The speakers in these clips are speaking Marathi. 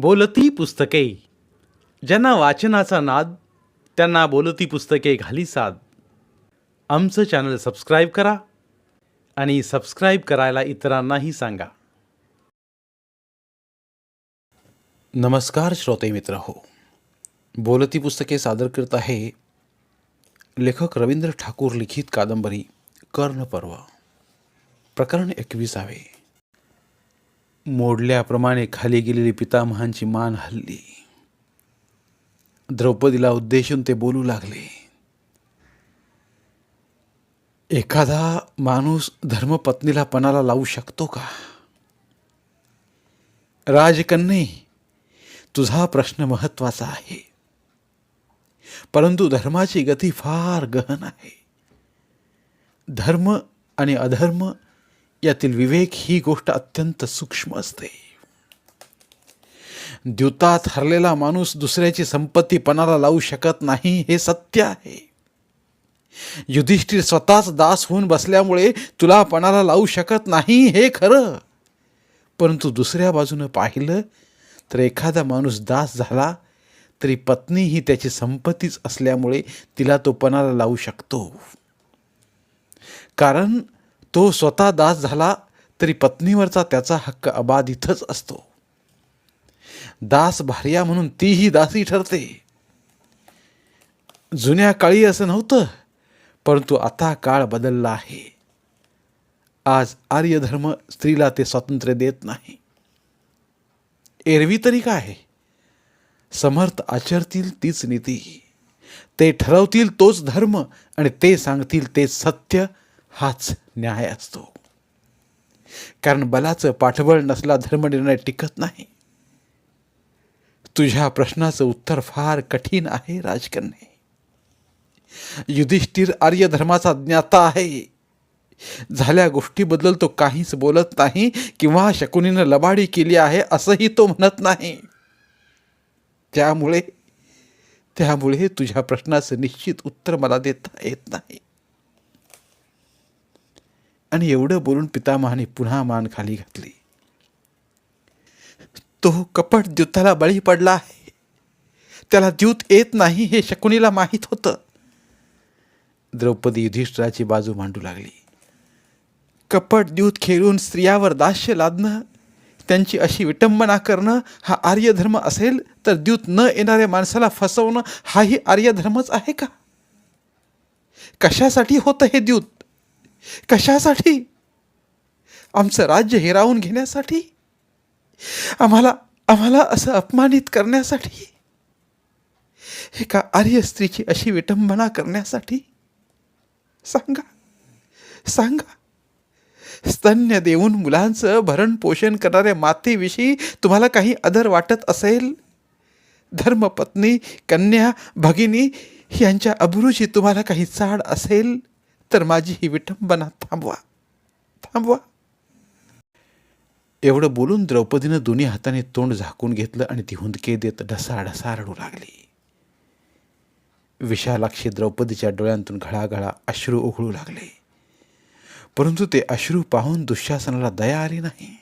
बोलती पुस्तके. ज्यांना वाचनाचा नाद त्यांना बोलती पुस्तके घाली साद. आमचं चॅनल सबस्क्राईब करा आणि सबस्क्राईब करायला इतरांनाही सांगा. नमस्कार श्रोते मित्र हो. बोलती पुस्तके सादर करत आहे लेखक रवींद्र ठाकूर लिखित कादंबरी कर्णपर्व. प्रकरण एकविसावे. मोडल्याप्रमाणे खाली गेलेली पितामहांची मान हल्ली. द्रौपदीला उद्देशून ते बोलू लागले. एखादा माणूस धर्मपत्नीला पणाला लावू शकतो का? राजकन्ये तुझा प्रश्न महत्त्वाचा आहे. परंतु धर्माची गती फार गहन आहे. धर्म आणि अधर्म यातील विवेक ही गोष्ट अत्यंत सूक्ष्म असते. द्युतात हरलेला माणूस दुसऱ्याची संपत्ती पणाला लावू शकत नाही हे सत्य आहे. युधिष्ठिर स्वतःच दास होऊन बसल्यामुळे तुला पणाला लावू शकत नाही हे खरं. परंतु दुसऱ्या बाजूनं पाहिलं तर एखादा माणूस दास झाला तरी पत्नी ही त्याची संपत्तीच असल्यामुळे तिला तो पणाला लावू शकतो. कारण तो स्वतः दास झाला तरी पत्नीवरचा त्याचा हक्क अबाधितच असतो. दास भार्या म्हणून तीही दासी ठरते. जुन्या काळी असं नव्हतं परंतु आता काळ बदलला आहे. आज आर्यधर्म स्त्रीला ते स्वातंत्र्य देत नाही. एरवी तरी काय? समर्थ आचरतील तीच नीती. ते ठरवतील तोच धर्म आणि ते सांगतील ते सत्य हाच न्याय असतो कारण बलाचं पाठबळ नसला धर्मनिर्णय टिकत नाही. तुझ्या प्रश्नाचं उत्तर फार कठीण आहे राजकन्ये. युधिष्ठिर आर्य धर्माचा ज्ञाता आहे. झाल्या गोष्टीबद्दल तो काहीच बोलत नाही किंवा शकुनीनं लबाडी केली आहे असंही तो म्हणत नाही. त्यामुळे त्यामुळे तुझ्या प्रश्नाचं निश्चित उत्तर मला देता येत नाही. आणि एवढं बोलून पितामहाने पुन्हा मान खाली घातली. तो कपट द्यूताला बळी पडला आहे. त्याला द्यूत येत नाही हे शकुनीला माहीत होतं. द्रौपदी युधिष्ठिराची बाजू मांडू लागली. कपट द्यूत खेळून स्त्रियावर दास्य लादणं त्यांची अशी विटंबना करणं हा आर्यधर्म असेल तर द्यूत न येणाऱ्या माणसाला फसवणं हाही आर्यधर्मच आहे का? कशासाठी होतं हे द्यूत? कशासाठी? आमचं राज्य हिरावून घेण्यासाठी? आम्हाला आम्हाला असं अपमानित करण्यासाठी? एका आर्य स्त्रीची अशी विटंबना करण्यासाठी? सांगा सांगा. स्तन्य देऊन मुलांचं भरण पोषण करणाऱ्या मातेविषयी तुम्हाला काही आदर वाटत असेल? धर्मपत्नी कन्या भगिनी यांच्या अब्रूची तुम्हाला काही चाड असेल? तर माझी ही विटंबना थांबवा थांबवा. एवढं बोलून द्रौपदीनं दोन्ही हाताने तोंड झाकून घेतलं आणि ती हुंदके देत ढसाढसा रडू लागली. विशालाक्षी द्रौपदीच्या डोळ्यांतून घळाघळा अश्रू उघळू लागले. परंतु ते अश्रू पाहून दुःशासनाला दया आली नाही.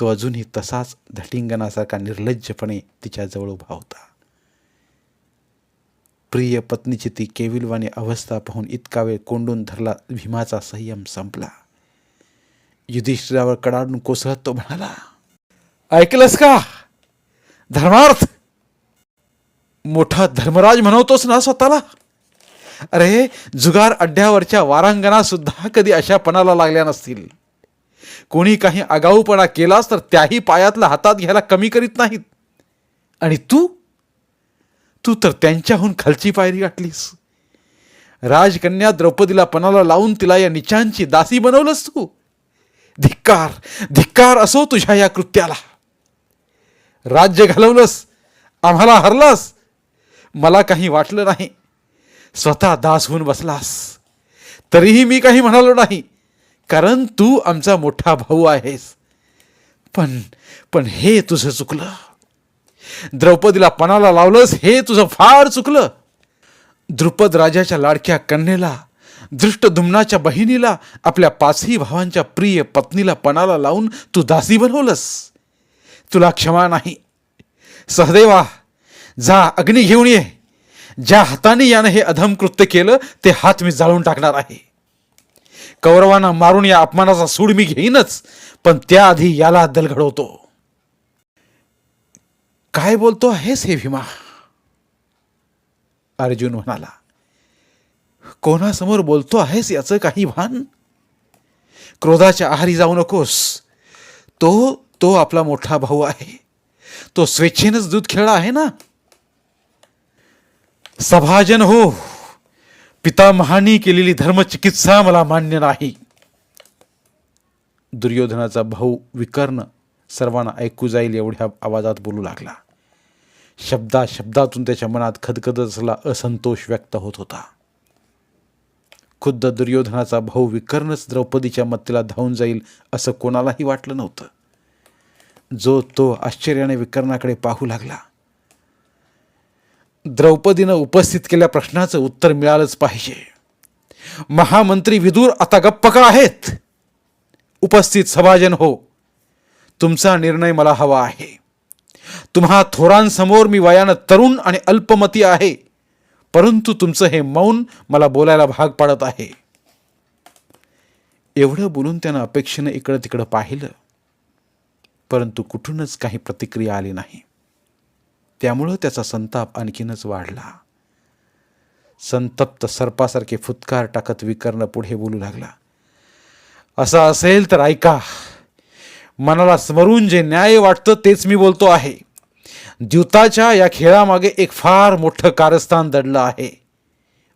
तो अजूनही तसाच धटिंगणासारखा निर्लज्जपणे तिच्याजवळ उभा होता. प्रिय पत्नीची ती केविलवाणी अवस्था पाहून इतका वेळ कोंडून धरला भीमाचा संयम संपला. युधिष्ठिरावर कडाडून कोसळत तो म्हणाला ऐकलंस का? धर्मार्थ? मोठा धर्मराज म्हणवतोस ना स्वतःला? अरे जुगार अड्ड्यावरच्या वारांगणा सुद्धा कधी अशा पणाला लागल्या नसतील. कोणी काही आगाऊपणा केलास तर त्याही पायातला हातात घ्यायला कमी करीत नाहीत. आणि तू तू तर त्यांच्याहून खालची पायरी गाठलीस. राजकन्या द्रौपदीला पणाला लावून तिला या निचांची दासी बनवलंस तू. धिक्कार धिक्कार असो तुझ्या या कृत्याला. राज्य घालवलंस आम्हाला हरलास. मला काही वाटलं नाही. स्वतः दास होऊन बसलास. तरीही मी काही म्हणालो नाही. कारण तू आमचा मोठा भाऊ आहेस. पण पण हे तुझं चुकलं. द्रौपदीला पणाला लावलंस हे तुझं फार चुकलं. द्रुपद राजाच्या लाडक्या कन्येला दृष्टदुम्नाच्या बहिणीला आपल्या पाचही भावांच्या प्रिय पत्नीला पणाला लावून तू दासी बनवलंस. तुला क्षमा नाही. सहदेवा जा अग्नी घेऊन ये. ज्या हाताने यानं हे अधम कृत्य केलं ते हात मी जाळून टाकणार आहे. कौरवांना मारून या अपमानाचा सूड मी घेईनच पण त्याआधी याला अद्दल घडवतो काय बोलतो आहेस हे भीमा. अर्जुन म्हणाला कोणासमोर बोलतो आहेस याचं काही भान? क्रोधाच्या आहारी जाऊ नकोस. तो तो आपला मोठा भाऊ आहे. तो स्वेच्छेनंच दूध खेळला आहे ना? सभाजन हो. पितामहानी केलेली धर्मचिकित्सा मला मान्य नाही. दुर्योधनाचा भाऊ विकर्ण सर्वांना ऐकू जाईल एवढ्या आवाजात बोलू लागला. शब्दा शब्दातून त्याच्या मनात खदखद असला असंतोष व्यक्त होत होता. खुद्द दुर्योधनाचा भाऊ विकर्णच द्रौपदीच्या मत्तेला धावून जाईल असं कोणालाही वाटलं नव्हतं. जो तो आश्चर्याने विकर्णाकडे पाहू लागला. द्रौपदीनं उपस्थित केल्या प्रश्नाचं उत्तर मिळालंच पाहिजे. महामंत्री विदूर आता गप्प का आहेत? उपस्थित सभाजन हो तुमचा निर्णय मला हवा आहे. तुम्हा थोरांसमोर मी वयानं तरुण आणि अल्पमती आहे. परंतु तुमचं हे मौन मला बोलायला भाग पाडत आहे. एवढं बोलून त्यानं अपेक्षेनं इकडं तिकडं पाहिलं. परंतु कुठूनच काही प्रतिक्रिया आली नाही. त्यामुळं त्याचा संताप आणखीनच वाढला. संतप्त सर्पासारखे फुतकार टाकत विकर्ण पुढे बोलू लागला. असं असेल तर ऐका. मनाला स्मरून जे न्याय वाटतं तेच मी बोलतो आहे. द्यूताच्या या खेळामागे एक फार मोठं कारस्थान दडलं आहे.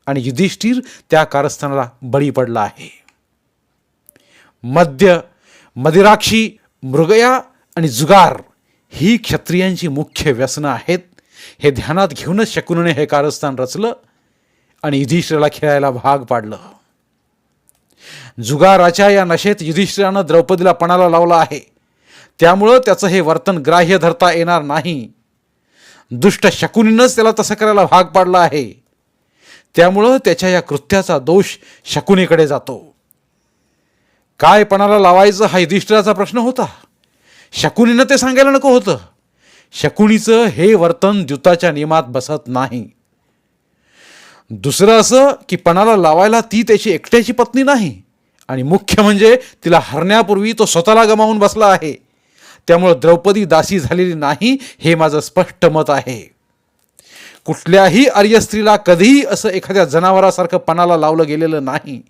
आणि युधिष्ठिर त्या कारस्थानाला बळी पडला आहे. मद्य मदिराक्षी मृगया आणि जुगार ही क्षत्रियांची मुख्य व्यसनं आहेत. हे ध्यानात घेऊनच शकुनने हे कारस्थान रचलं आणि युधिष्ठिराला खेळायला भाग पाडलं. जुगाराच्या या नशेत युधिष्ठिरानं द्रौपदीला पणाला लावला आहे. त्यामुळं त्याचं हे वर्तन ग्राह्य धरता येणार नाही. दुष्ट शकुनीनंच त्याला तसं करायला भाग पाडला आहे. त्यामुळं त्याच्या या कृत्याचा दोष शकुनीकडे जातो. काय पणाला लावायचं हा युधिष्ठिराचा प्रश्न होता. शकुनीनं ते सांगायला नको होतं. शकुनीचं हे वर्तन द्युताच्या नियमात बसत नाही. दुसरं असं की पणाला लावायला ती त्याची एकट्याची पत्नी नाही. आणि मुख्य म्हणजे तिला हरण्यापूर्वी तो स्वतःला गमावून बसला आहे. त्यामुळं द्रौपदी दासी झालेली नाही हे माझं स्पष्ट मत आहे. कुठल्याही आर्य स्त्रीला कधीही असं एखाद्या जनावरासारखं पणाला लावलं गेलेलं नाही.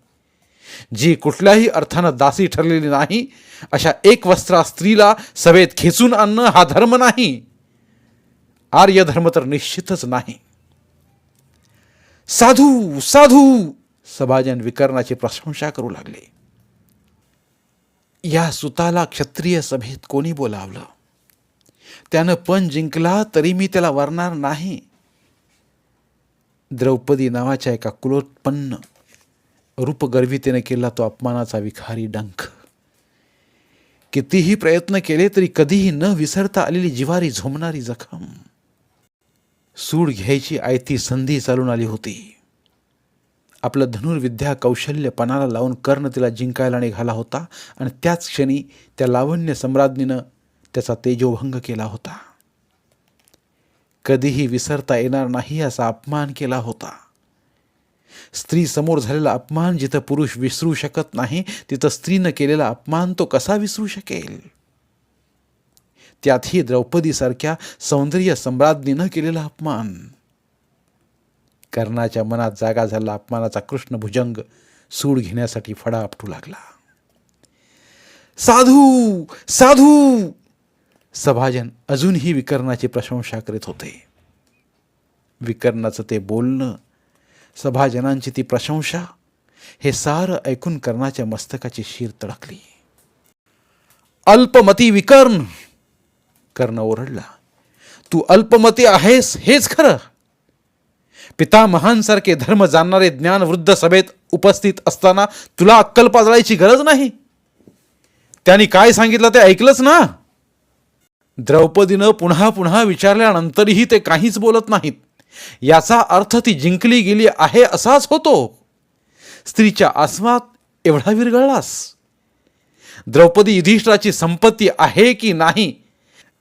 जी कुठल्याही अर्थानं दासी ठरलेली नाही अशा एक वस्त्रा स्त्रीला सभेत खेचून आणणं हा धर्म नाही. आर्य धर्म तर निश्चितच नाही. साधू साधू! सभाजन विकर्णाची प्रशंसा करू लागले. या सुताला क्षत्रिय सभेत कोणी बोलावलं? त्यानं पण जिंकला तरी मी त्याला वरणार नाही. द्रौपदी नावाच्या एका कुलोत्पन्न रूपगर्भितेने केला तो अपमानाचा विखारी डंख. कितीही प्रयत्न केले तरी कधीही न विसरता आलेली जिवारी झोमणारी जखम. सूड घ्यायची आयती संधी चालून आली होती. आपलं धनुर्विद्या कौशल्य पणाला लावून कर्ण तिला जिंकायला निघाला होता आणि त्याच क्षणी त्या लावण्य सम्राज्ञीनं त्याचा तेजोभंग केला होता. कधीही विसरता येणार नाही असा अपमान केला होता. स्त्री समोर झालेला अपमान जिथं पुरुष विसरू शकत नाही तिथं स्त्रीनं केलेला अपमान तो कसा विसरू शकेल? त्यातही द्रौपदीसारख्या सौंदर्य सम्राज्ञीनं केलेला अपमान. कर्णाच्या मनात जागा झाला अपमानाचा कृष्ण भुजंग सूड घेण्यासाठी फडा आपटू लागला. साधू साधू! सभाजन अजूनही विकर्णाची प्रशंसा करीत होते. विकर्णाचं ते बोलणं सभाजनांची ती प्रशंसा हे सारं ऐकून कर्णाच्या मस्तकाची शीर तडकली. अल्पमती विकर्ण! कर्ण ओरडला. तू अल्पमती आहेस हेच खरं. पिता महानसारखे धर्म जाणणारे ज्ञानवृद्ध सभेत उपस्थित असताना तुला अक्कल पाजळायची गरज नाही. त्यांनी काय सांगितलं ते ऐकलंच ना. द्रौपदीनं पुन्हा पुन्हा विचारल्यानंतरही ते काहीच बोलत नाहीत. याचा अर्थ ती जिंकली गेली आहे असाच होतो. स्त्रीच्या आसमात एवढा विरघळलास. द्रौपदी युधिष्ठराची संपत्ती आहे की नाही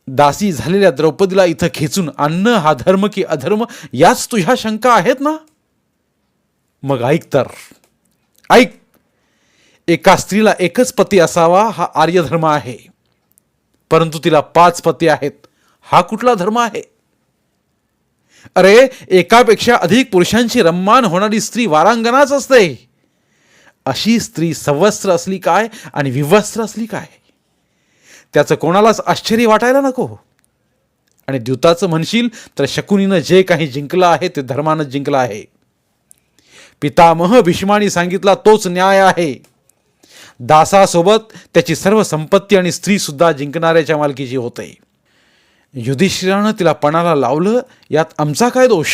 दासी झालेल्या द्रौपदीला इथं खेचून अन्न हा धर्म की अधर्म याच तुझ्या शंका आहेत ना? मग ऐक तर. ऐक. एका स्त्रीला एकच पती असावा हा आर्य धर्म आहे. परंतु तिला पाच पती आहेत. हा कुठला धर्म आहे? अरे एकापेक्षा अधिक पुरुषांची रम्मान होणारी स्त्री वारांगणाच असते. अशी स्त्री सवस्त्र असली काय आणि विवस्त्र असली काय? त्याचं कोणालाच आश्चर्य वाटायला नको. आणि द्यूताचं म्हणशील तर शकुनीनं जे काही जिंकलं आहे ते धर्मानं जिंकलं आहे. पितामह भीष्मानी सांगितला तोच न्याय आहे. दासासोबत त्याची सर्व संपत्ती आणि स्त्रीसुद्धा जिंकणाऱ्याच्या मालकीची होते. युधिष्ठिरानं तिला पणाला लावलं यात आमचा काय दोष?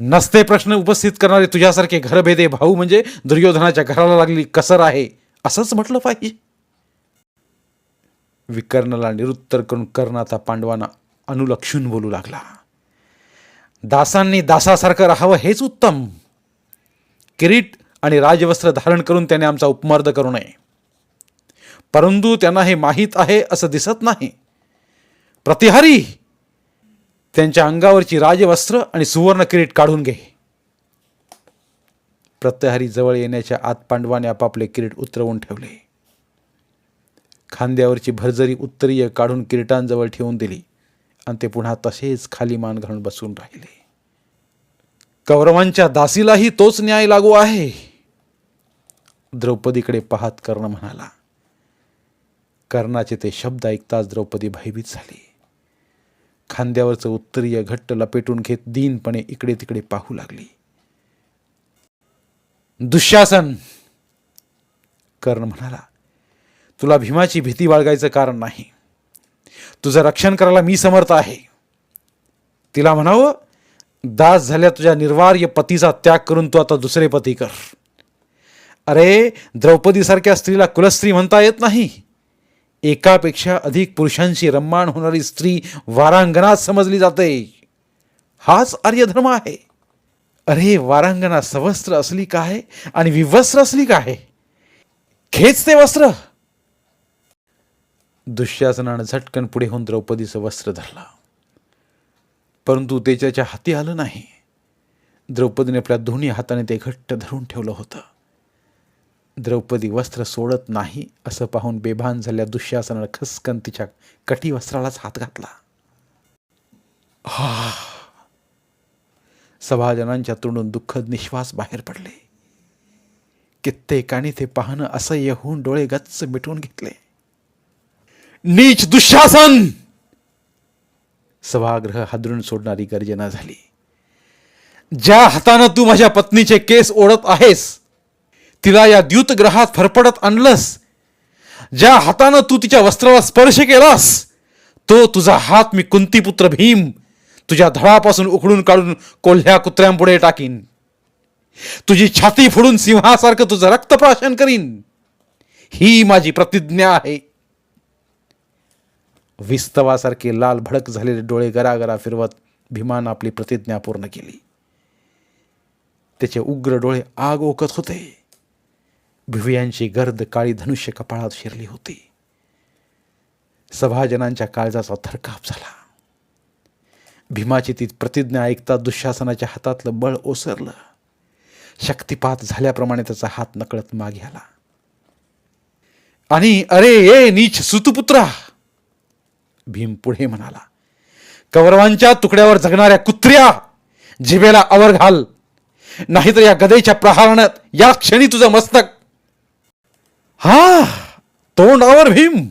नसते प्रश्न उपस्थित करणारे तुझ्यासारखे घरभेदे भाऊ म्हणजे दुर्योधनाच्या घराला लागली कसर आहे असंच म्हटलं पाहिजे. विकर्णाला निरुत्तर करून कर्णाचा पांडवांना अनुलक्षून बोलू लागला. दासांनी दासासारखं राहावं हेच उत्तम. किरीट आणि राजवस्त्र धारण करून त्याने आमचा उपमर्द करू नये. परंतु त्यांना हे माहीत आहे असं दिसत नाही. प्रतिहारी! त्यांच्या अंगावरची राजवस्त्र आणि सुवर्ण किरीट काढून घे. प्रत्यहारी जवळ येण्याच्या आत पांडवाने आपापले किरीट उतरवून ठेवले. खांद्यावरची भरजरी उत्तरीय काढून किरीटांजवळ ठेवून दिली आणि ते पुन्हा तसेच खाली मान घालून बसून राहिले. कौरवांच्या दासीलाही तोच न्याय लागू आहे. द्रौपदीकडे पाहत कर्ण म्हणाला कर्णाचे ते शब्द ऐकताच द्रौपदी भयभीत झाली. खांद्यावरचं उत्तरीय घट्ट लपेटून घेत दीनपणे इकडे तिकडे पाहू लागली. दुःशासन कर्ण म्हणाला तुला भीमाची भीती बाळगायचं कारण नाही. तुझं रक्षण करायला मी समर्थ आहे. तिला म्हणावं दास झाल्या तुझ्या निर्वार्य पतीचा त्याग करून तू आता दुसरे पती कर. अरे द्रौपदीसारख्या स्त्रीला कुलस्त्री म्हणता येत नाही. एकापेक्षा अधिक पुरुषांशी रम्माण होणारी स्त्री वारांगणात समजली जाते. हाच आर्यधर्म आहे. अरे वारांगणा सवस्त्र असली काय आणि विवस्त्र असली काय? खेच ते वस्त्र. दुःशासनानं झटकन पुढे होऊन द्रौपदीचं वस्त्र धरलं. परंतु ते त्याच्या हाती आलं नाही. द्रौपदीने आपल्या दोन्ही हाताने ते घट्ट धरून ठेवलं होतं. द्रौपदी वस्त्र सोडत नाही असं पाहून बेभान झाल्या दुःशासनानं खसकन तिच्या कटी वस्त्रालाच हात घातला. हा सभाजनांच्या तोंडून दुःखद निश्वास बाहेर पडले. कित्येकाने ते पाहणं असह्य होऊन डोळे गच्च मिटवून घेतले. नीच दुःशासन. सभागृह हादरून सोडणारी गर्जना झाली. ज्या हातानं तू माझ्या पत्नीचे केस ओढत आहेस तिला या द्यूतग्रहात फरफडत आणलंस. ज्या हातानं तू तिच्या वस्त्राला स्पर्श केलास तो तुझा हात मी कुंतीपुत्र भीम तुझ्या धडापासून उखडून काढून कोल्ह्या कुत्र्यांपुढे टाकीन. तुझी छाती फोडून सिंहासारखं तुझं रक्तप्राशन करीन. ही माझी प्रतिज्ञा आहे. विस्तवासारखे लाल भडक झालेले डोळे गरागरा फिरवत भीमान आपली प्रतिज्ञा पूर्ण केली. त्याचे उग्र डोळे आग ओकत होते. भिवयांची गर्द काळी धनुष्य कपाळात शिरली होती. सभाजनांच्या काळजाचा थरकाप झाला. भीमाची ती प्रतिज्ञा ऐकता दुःशासनाच्या हातातलं बळ ओसरलं. शक्तिपात झाल्याप्रमाणे त्याचा हात नकळत मागे आला. आणि अरे ए नीच सुतपुत्रा! भीम पुढे म्हणाला कौरवांच्या तुकड्यावर जगणाऱ्या कुत्र्या जिभेला आवर घाल नाहीतर या गदेच्या प्रहारणात या क्षणी तुझं मस्तक. हा तोंडावर भीम.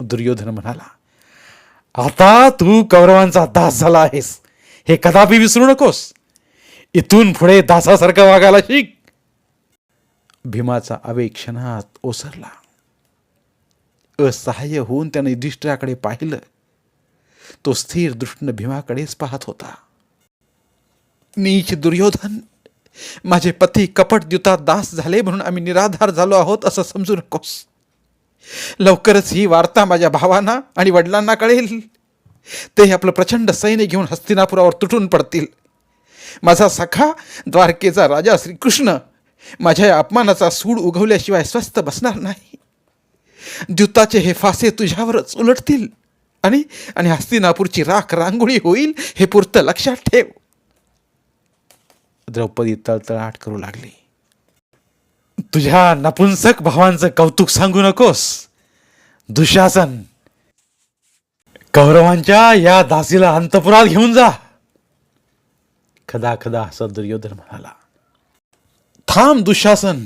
दुर्योधन म्हणाला आता तू कौरवांचा दास झाला आहेस हे कदापि विसरू नकोस. इथून पुढे दासासारखं वागायला शिक. भीमाचा आवेग क्षणात ओसरला. असहाय्य होऊन त्याने युधिष्ठिराकडे पाहिलं. तो स्थिर दृष्टीनं भीमाकडेच पाहत होता. नीच दुर्योधन माझे पती कपटद्युतात दास झाले म्हणून आम्ही निराधार झालो आहोत असं समजू नकोस. लवकरच ही वार्ता माझ्या भावांना आणि वडिलांना कळेल. ते आपलं प्रचंड सैन्य घेऊन हस्तिनापुरावर तुटून पडतील. माझा सखा द्वारकेचा राजा श्रीकृष्ण माझ्या या अपमानाचा सूड उगवल्याशिवाय स्वस्थ बसणार नाही. द्युताचे हे फासे तुझ्यावरच उलटतील. आणि आणि हस्तिनापूरची राख रांगोळी होईल हे पुरतं लक्षात ठेव. द्रौपदी तळतळाट करू लागली. तुझ्या नपुंसक भावांचं कौतुक सांगू नकोस. दुशासन. कौरवांच्या या दासीला अंतपुरात घेऊन जा. खदा खदा हसत दुर्योधन म्हणाला. थांब दुशासन.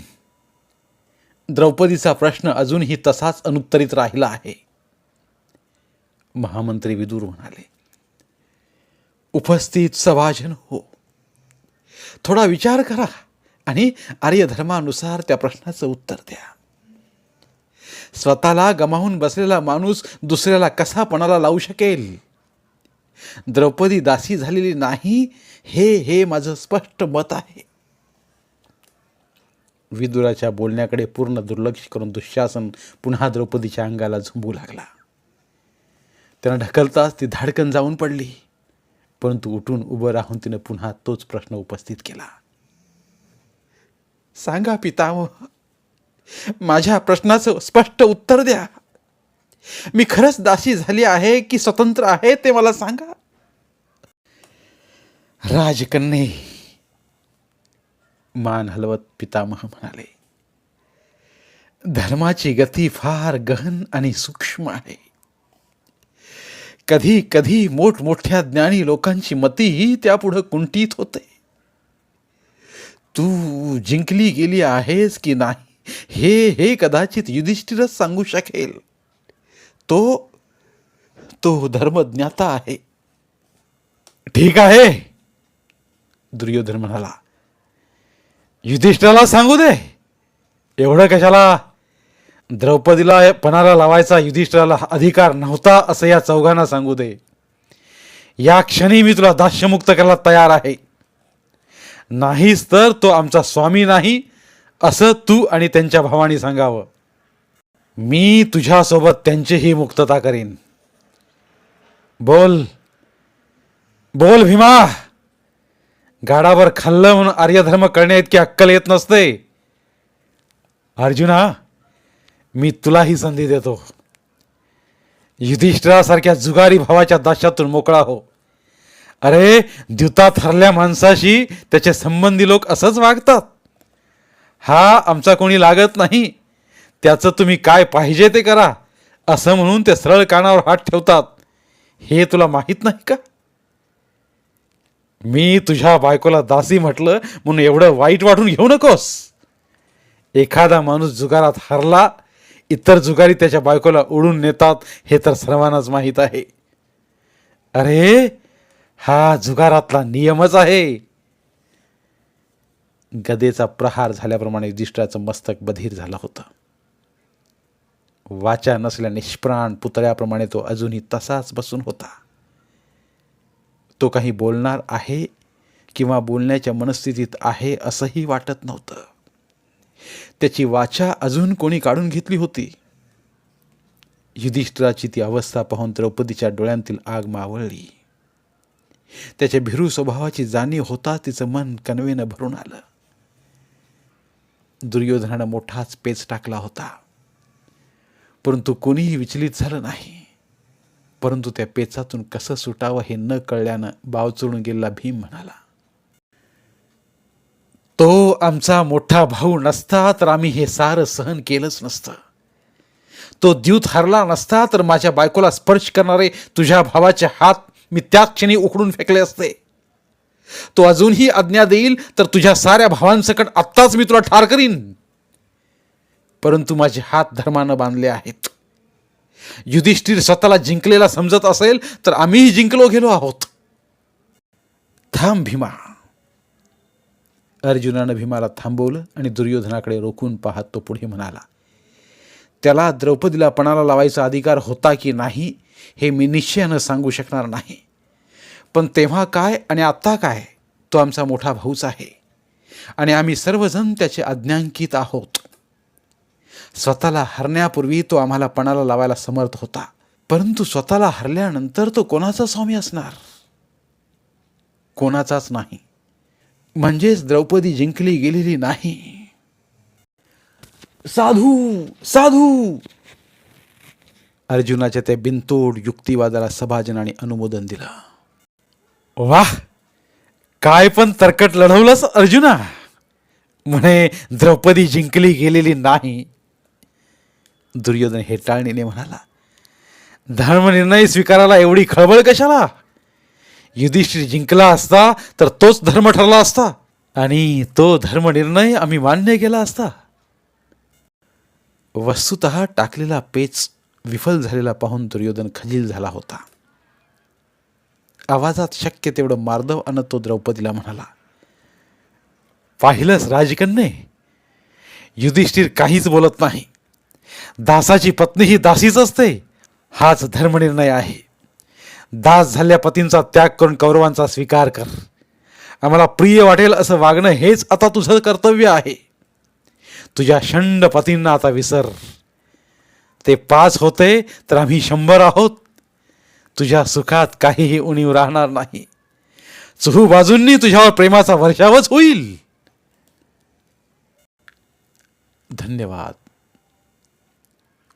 द्रौपदीचा प्रश्न अजूनही तसाच अनुत्तरित राहिला आहे. महामंत्री विदूर म्हणाले उपस्थित सभाजन हो. थोडा विचार करा आणि आर्यधर्मानुसार त्या प्रश्नाचं उत्तर द्या. स्वतःला गमावून बसलेला माणूस दुसऱ्याला कसा पणाला लावू शकेल? द्रौपदी दासी झालेली नाही हे हे माझं स्पष्ट मत आहे. विदुराच्या बोलण्याकडे पूर्ण दुर्लक्ष करून दुःशासन पुन्हा द्रौपदीच्या अंगाला झुंबू लागला. त्यानं ढकलताच ती धाडकन जाऊन पडली. परंतु उठून उभं राहून तिनं पुन्हा तोच प्रश्न उपस्थित केला. सांगा पितामह माझ्या प्रश्नाचं स्पष्ट उत्तर द्या. मी खरंच दासी झाली आहे की स्वतंत्र आहे ते मला सांगा. राजकन्ये मान हलवत पितामह म्हणाले धर्माची गती फार गहन आणि सूक्ष्म आहे. कधी कधी मोठमोठ्या ज्ञानी लोकांची मतीही त्यापुढं कुंटीत होते. तू जिंकली गेली आहेस की नाही हे हे कदाचित युधिष्ठिरच सांगू शकेल. तो तो धर्मज्ञाता आहे. ठीक आहे दुर्योधन म्हणाला. युधिष्ठाला सांगू दे. एवढं कशाला? द्रौपदीला पणाला लावायचा युधिष्ठिराला अधिकार नव्हता असं या चौघांना सांगू दे. या क्षणी मी तुला दास्यमुक्त करायला तयार आहे. नाहीच तर तो आमचा स्वामी नाही असं तू आणि त्यांच्या भावानी सांगावं. मी तुझ्यासोबत त्यांचीही मुक्तता करीन. बोल. बोल भीमा. गाडावर खाल्लं म्हणून आर्यधर्म करण्या इतकी अक्कल येत नसते. अर्जुना मी तुला ही संधी देतो. युधिष्ठिरासारख्या जुगारी भावाच्या दाशातून मोकळा हो. अरे द्युतात हरल्या माणसाशी त्याचे संबंधी लोक असंच वागतात. हा आमचा कोणी लागत नाही. त्याचं तुम्ही काय पाहिजे ते करा. असं म्हणून ते सरळ कानावर हात ठेवतात. हे तुला माहीत नाही का? मी तुझ्या बायकोला दासी म्हटलं म्हणून एवढं वाईट वाटून घेऊ नकोस. एखादा माणूस जुगारात हरला इतर जुगारी त्याच्या बायकोला उडून नेतात हे तर सर्वांनाच माहीत आहे. अरे हा जुगारातला नियमच आहे. गदेचा प्रहार झाल्याप्रमाणे युधिष्ठराचं मस्तक बधीर झालं होतं. वाचा नसल्या निष्प्राण पुतळ्याप्रमाणे तो अजूनही तसाच बसून होता. तो काही बोलणार आहे किंवा बोलण्याच्या मनस्थितीत आहे असंही वाटत नव्हतं. त्याची वाचा अजून कोणी काढून घेतली होती? युधिष्ठिराची ती अवस्था पाहून द्रौपदीच्या डोळ्यांतील आग मावळली. त्याच्या भिरू स्वभावाची जाणीव होता तिचं मन कणवेनं भरून आलं. दुर्योधनानं मोठाच पेच टाकला होता. परंतु कोणीही विचलित झालं नाही. परंतु त्या पेचातून कसं सुटावं हे न कळल्यानं बाव चढून गेलेला भीम म्हणाला तो आमचा मोठा भाऊ नसता तर आम्ही हे सारं सहन केलंच नसतं. तो द्यूत हरला नसता तर माझ्या बायकोला स्पर्श करणारे तुझ्या भावाचे हात मी त्याच क्षणी उकडून फेकले असते. तो अजूनही आज्ञा देईल तर तुझ्या साऱ्या भावांसकट आत्ताच मी तुला ठार करीन. परंतु माझे हात धर्मानं बांधले आहेत. युधिष्ठिर स्वतःला जिंकलेला समजत असेल तर आम्हीही जिंकलो गेलो आहोत. थांब भीमा. अर्जुनानं भीमाला थांबवलं आणि दुर्योधनाकडे रोखून पाहत तो पुढे म्हणाला त्याला द्रौपदीला पणाला लावायचा अधिकार होता की नाही हे मी निश्चयानं सांगू शकणार नाही. पण तेव्हा काय आणि आत्ता काय तो आमचा मोठा भाऊच आहे. आणि आम्ही सर्वजण त्याचे आज्ञांकित आहोत. स्वतःला हरण्यापूर्वी तो आम्हाला पणाला लावायला समर्थ होता. परंतु स्वतःला हरल्यानंतर तो कोणाचा स्वामी असणार? कोणाचाच नाही. म्हणजेच द्रौपदी जिंकली गेलेली नाही. साधू साधू! अर्जुनाच्या त्या बिनतोड युक्तिवादाला सभाजनाने अनुमोदन दिलं. वाह! काय पण तरकट लढवलंस अर्जुना! म्हणे द्रौपदी जिंकली गेलेली नाही. दुर्योधन हेटाळणीने म्हणाला धर्मनिर्णय स्वीकारायला एवढी खळबळ कशाला? युधिष्ठिर जिंकला असता तर तोच धर्म ठरला असता आणि तो धर्मनिर्णय आम्ही मान्य केला असता. वस्तुत टाकलेला पेच विफल झालेला पाहून दुर्योधन खजील झाला होता. आवाजात शक्य तेवढं मार्दव आणत तो द्रौपदीला म्हणाला पाहिलंच राजकन्ये? युधिष्ठिर काहीच बोलत नाही. दासाची पत्नी ही दासीच असते हाच धर्मनिर्णय आहे. दास झाल्या पतींचा त्याग करून कौरवांचा स्वीकार कर. आम्हाला प्रिय वाटेल असं वागणं हेच आता तुझं कर्तव्य आहे. तुझ्या षंड पतींना आता विसर. ते पाच होते तर आम्ही शंभर आहोत. तुझ्या सुखात काहीही उणीव राहणार नाही. चुहू बाजूंनी तुझ्यावर प्रेमाचा वर्षावच होईल. धन्यवाद.